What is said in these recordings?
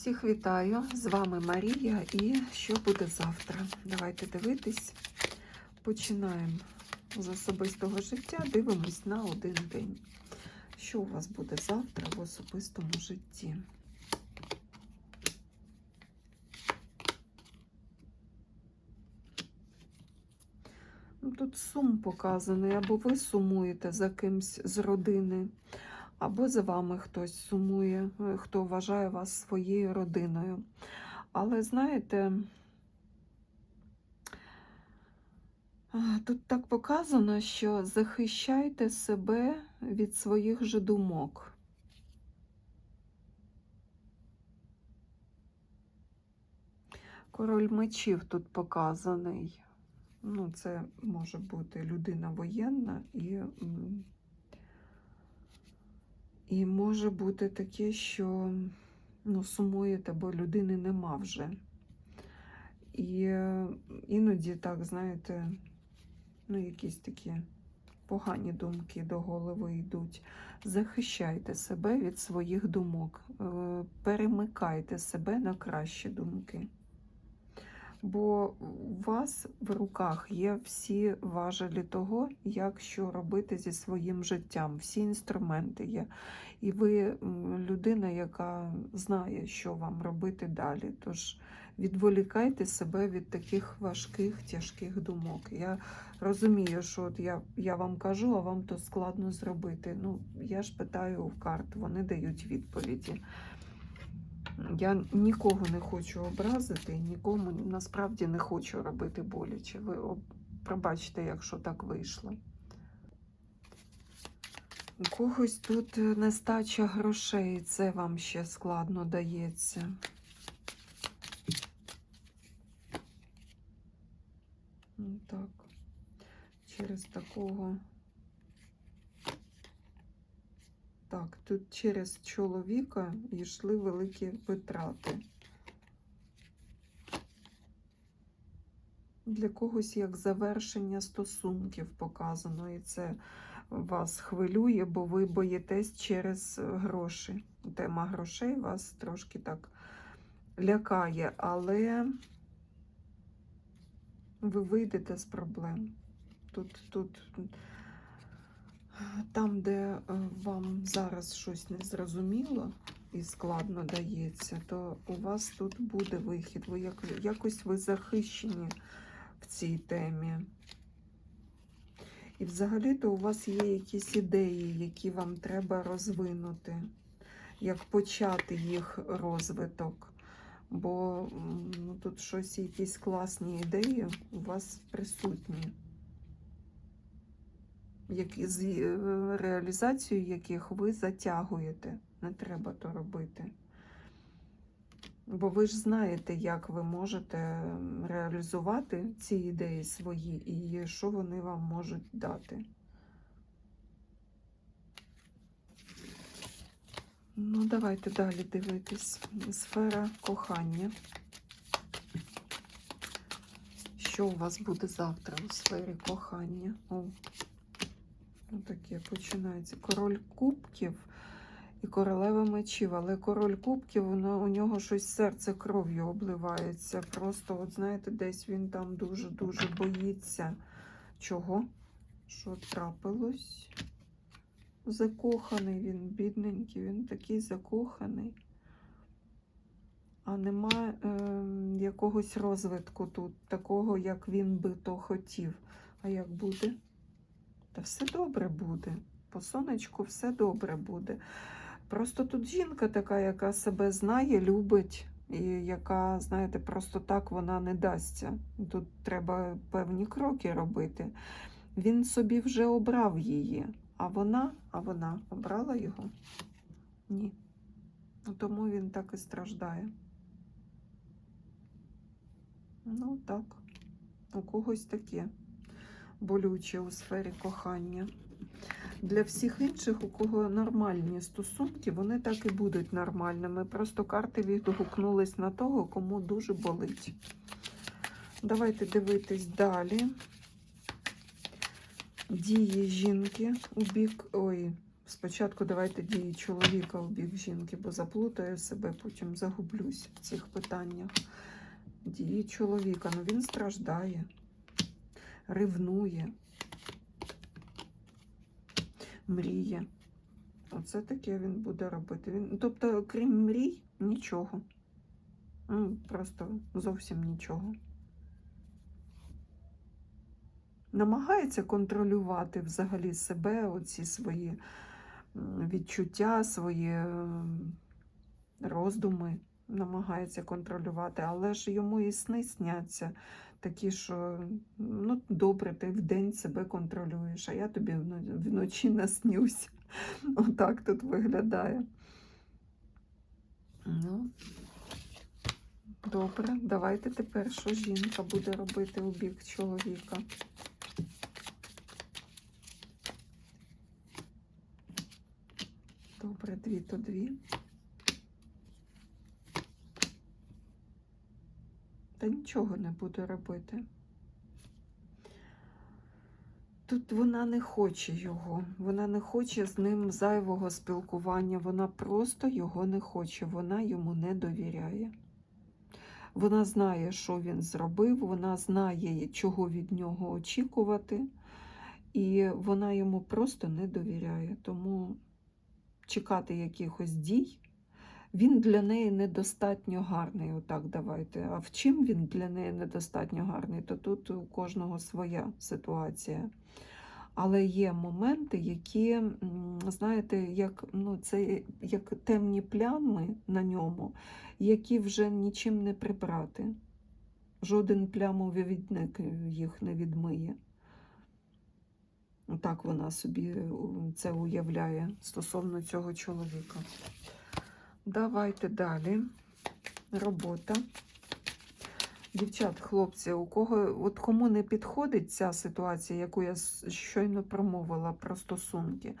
Всіх вітаю! З вами Марія і що буде завтра? Давайте дивитись. Починаємо з особистого життя, дивимось на один день. Що у вас буде завтра в особистому житті? Ну, Тут сум показаний, або ви сумуєте за кимсь з родини, або за вами хтось сумує, е, хто вважає вас своєю родиною. Але знаєте, тут так показано, що захищайте себе від своїх же думок. Король мечів тут показаний. Ну, це може бути людина воєнна і, і може бути таке, що ну, сумуєте, бо людини нема вже. І е, іноді, так, знаєте, ну, якісь такі погані думки до голови йдуть. Захищайте себе від своїх думок, е, перемикайте себе на кращі думки. Бо у вас в руках є всі важелі того, як що робити зі своїм життям. Всі інструменти є. І ви людина, яка знає, що вам робити далі. Тож відволікайте себе від таких важких, тяжких думок. Я розумію, що от я, я вам кажу, а вам то складно зробити. Ну, я ж питаю в карт, вони дають відповіді. Я нікого не хочу образити, нікому насправді не хочу робити боляче. Ви об- пробачте, якщо так вийшло. У когось тут нестача грошей, це вам ще складно дається. Ну, Так, через такого. Так, тут через чоловіка йшли великі витрати. Для когось як завершення стосунків показано, і це вас хвилює, бо ви боїтесь через гроші. Тема грошей вас трошки так лякає, але ви вийдете з проблем. Тут, тут там, де е, вам зараз щось незрозуміло і складно дається, то у вас тут буде вихід. Ви як, якось ви захищені в цій темі. І взагалі-то у вас є якісь ідеї, які вам треба розвинути, як почати їх розвиток. Бо ну, тут щось, якісь класні ідеї у вас присутні які, з е, реалізацією яких ви затягуєте. Не треба то робити. Бо ви ж знаєте, як ви можете реалізувати ці ідеї свої і що вони вам можуть дати. Ну, давайте далі дивитись. Сфера кохання. Що у вас буде завтра у сфері кохання? О, таке починається. Король кубків і королева мечів. Але король кубків, воно, у нього щось серце кров'ю обливається. Просто, от знаєте, десь він там дуже-дуже боїться. Чого? Що трапилось? Закоханий він, бідненький, він такий закоханий. А нема е, якогось розвитку тут, такого, як він би то хотів. А як буде? Та все добре буде. По сонечку все добре буде. Просто тут жінка така, яка себе знає, любить, і яка, знаєте, просто так вона не дасться. Тут треба певні кроки робити. Він собі вже обрав її, а вона, а вона обрала його? Ні. Ну, Тому він так і страждає. Ну, так, у когось таке болюче у сфері кохання. Для всіх інших, у кого нормальні стосунки, вони так і будуть нормальними. Просто карти відгукнулись на того, кому дуже болить. Давайте дивитись далі. Дії жінки у бік, ой, Спочатку давайте дії чоловіка у бік жінки, бо заплутаю себе, потім загублюсь в цих питаннях. Дії чоловіка, ну він страждає, ревнує, мріє. Оце таке він буде робити. Він, тобто, крім мрій, нічого. Ну, просто зовсім нічого. Намагається контролювати взагалі себе, оці свої відчуття, свої роздуми. Намагається контролювати, але ж йому і сни сняться такі, що ну добре, ти вдень себе контролюєш, а я тобі вночі наснюсь. Отак тут виглядає. Ну, добре, давайте тепер, що жінка буде робити у бік чоловіка. Добре, дві то дві. Та нічого не буде робити. Тут вона не хоче його, вона не хоче з ним зайвого спілкування, вона просто його не хоче, вона йому не довіряє. Вона знає, що він зробив, вона знає, чого від нього очікувати, і вона йому просто не довіряє. Тому чекати якихось дій. Він для неї недостатньо гарний, отак давайте. А в чим він для неї недостатньо гарний, то тут у кожного своя ситуація. Але є моменти, які, знаєте, як, ну, це як темні плями на ньому, які вже нічим не прибрати. Жоден плямовивідник їх не відмиє. Так вона собі це уявляє стосовно цього чоловіка. Давайте далі. Робота. Дівчат, хлопці, у кого, от кому не підходить ця ситуація, яку я щойно промовила про стосунки,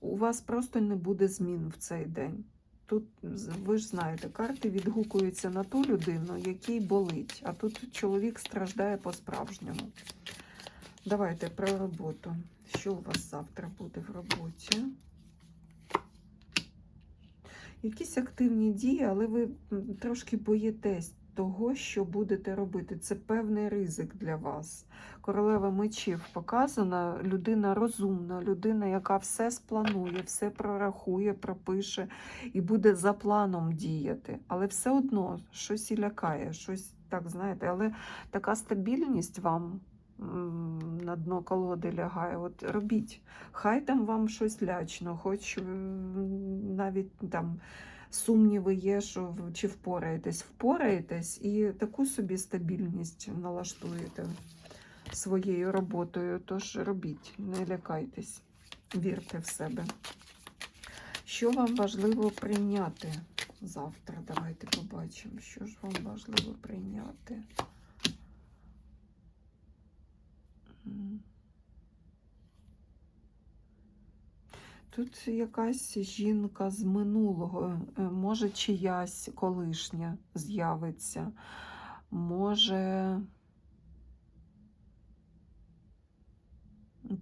у вас просто не буде змін в цей день. Тут ви ж знаєте, карти відгукуються на ту людину, якій болить, а тут чоловік страждає по-справжньому. Давайте про роботу. Що у вас завтра буде в роботі? Якісь активні дії, але ви трошки боїтесь того, що будете робити. Це певний ризик для вас. Королева мечів показана людина розумна, людина, яка все спланує, все прорахує, пропише і буде за планом діяти. Але все одно щось і лякає, щось так знаєте, але така стабільність вам. На дно колоди лягає, от робіть. Хай там вам щось лячно, хоч навіть там сумніви є, що чи впораєтесь, впораєтесь і таку собі стабільність налаштуєте своєю роботою. Тож робіть, не лякайтесь, вірте в себе. Що вам важливо прийняти завтра? Давайте побачимо, що ж вам важливо прийняти. Тут якась жінка з минулого, е, може чиясь колишня з'явиться, може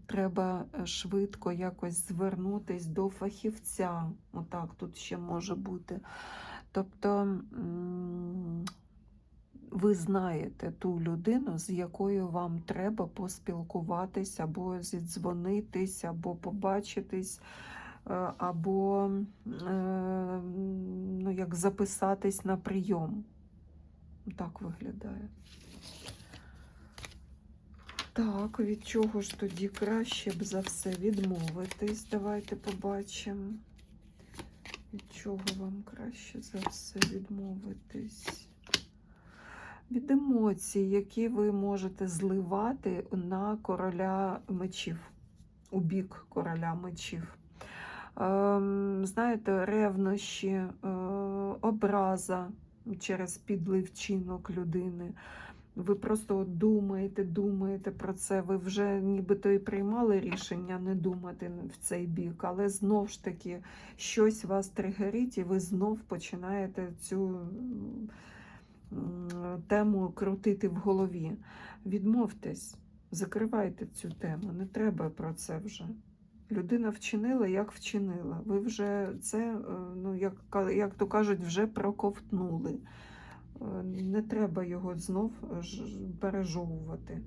треба е, швидко якось звернутись до фахівця. Отак тут ще може бути. Тобто ви знаєте ту людину, з якою вам треба поспілкуватись, або зідзвонитись, або побачитись, е, або е, ну, як записатись на прийом. Так виглядає. Так, від чого ж тоді краще б за все відмовитись? Давайте побачимо. Від чого вам краще за все відмовитись? Від емоцій, які ви можете зливати на короля мечів, у бік короля мечів. Ем, знаєте, ревнощі, е, образа через підлий вчинок людини. Ви просто думаєте, думаєте про це. Ви вже нібито і приймали рішення не думати в цей бік, але знов ж таки щось вас тригерить, і ви знов починаєте цю тему крутити в голові. Відмовтесь, закривайте цю тему, не треба про це вже. Людина вчинила, як вчинила. Ви вже це, е, ну, як, як то кажуть, вже проковтнули. Е, Не треба його знов ж- пережовувати.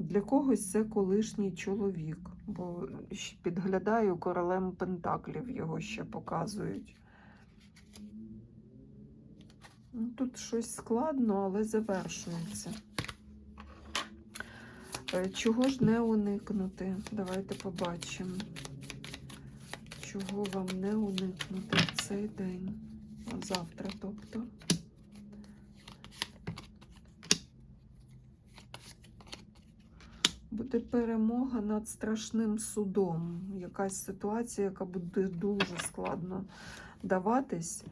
Для когось це колишній чоловік, бо підглядаю королем Пентаклів, його ще показують. Тут щось складно, але завершується. Е, Чого ж не уникнути? Давайте побачимо. Чого вам не уникнути в цей день? Завтра, тобто. Буде перемога над страшним судом. Якась ситуація, яка буде дуже складно даватись.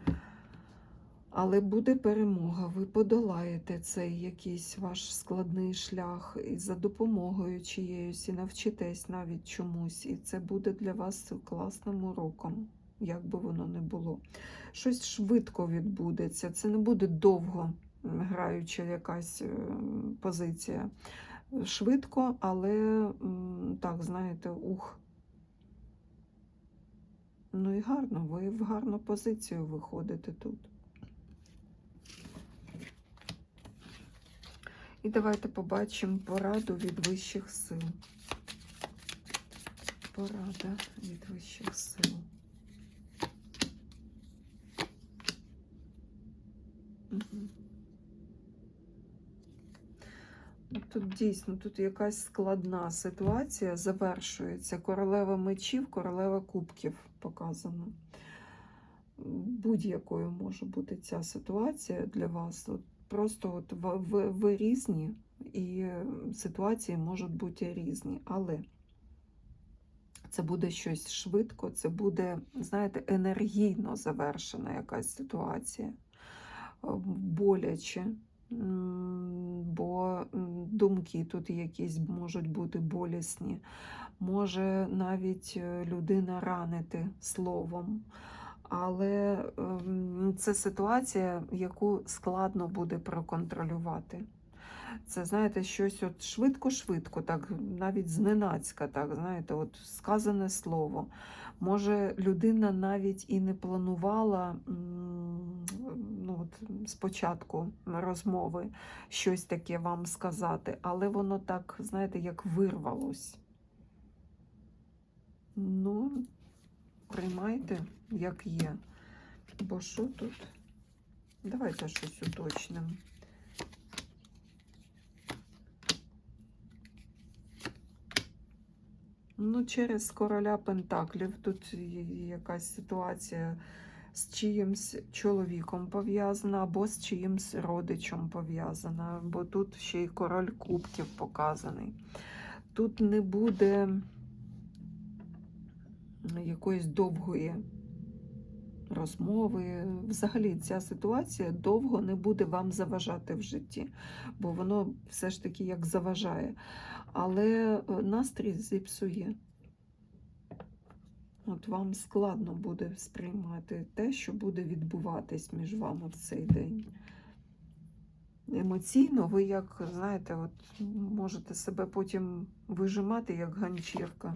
Але буде перемога. Ви подолаєте цей якийсь ваш складний шлях і за допомогою чиєюсь, і навчитесь навіть чомусь. І це буде для вас класним уроком, як би воно не було. Щось швидко відбудеться. Це не буде довго граюча якась е, позиція. Швидко, але так, знаєте, ух. Ну і гарно, ви в гарну позицію виходите тут. І давайте побачимо пораду від вищих сил. Порада від вищих сил. Ну, Тут дійсно тут якась складна ситуація завершується. Королева мечів, королева кубків показано. Будь-якою може бути ця ситуація для вас. От просто от ви, ви, ви різні, і ситуації можуть бути різні. Але це буде щось швидко, це буде, знаєте, енергійно завершена якась ситуація, е, боляче. Бо думки тут якісь можуть бути болісні, може навіть е, людина ранити словом. Але ем, це ситуація, яку складно буде проконтролювати. Це, знаєте, щось от швидко-швидко, так навіть зненацька, так, знаєте, от сказане слово. Може, людина навіть і не планувала ну, от, спочатку розмови щось таке вам сказати, але воно так, знаєте, як вирвалось. Ну, приймайте, як є. Бо що тут? Давайте щось уточнимо. Ну, через короля Пентаклів тут якась ситуація з чиїмсь чоловіком пов'язана, або з чиїмсь родичем пов'язана, бо тут ще й король кубків показаний. Тут не буде якоїсь довгої розмови. Взагалі, ця ситуація довго не буде вам заважати в житті, бо воно все ж таки як заважає. Але е, настрій зіпсує. От вам складно буде сприймати те, що буде відбуватись між вами в цей день. Емоційно ви, як, знаєте, от можете себе потім вижимати, як ганчірка.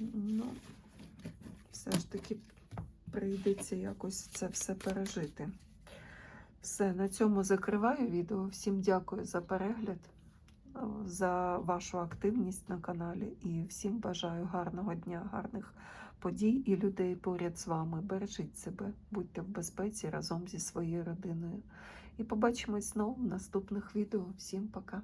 Ну, все ж таки прийдеться якось це все пережити. Все, на цьому закриваю відео. Всім дякую за перегляд, за вашу активність на каналі і всім бажаю гарного дня, гарних подій і людей поряд з вами. Бережіть себе, будьте в безпеці разом зі своєю родиною. І побачимось знову в наступних відео. Всім пока!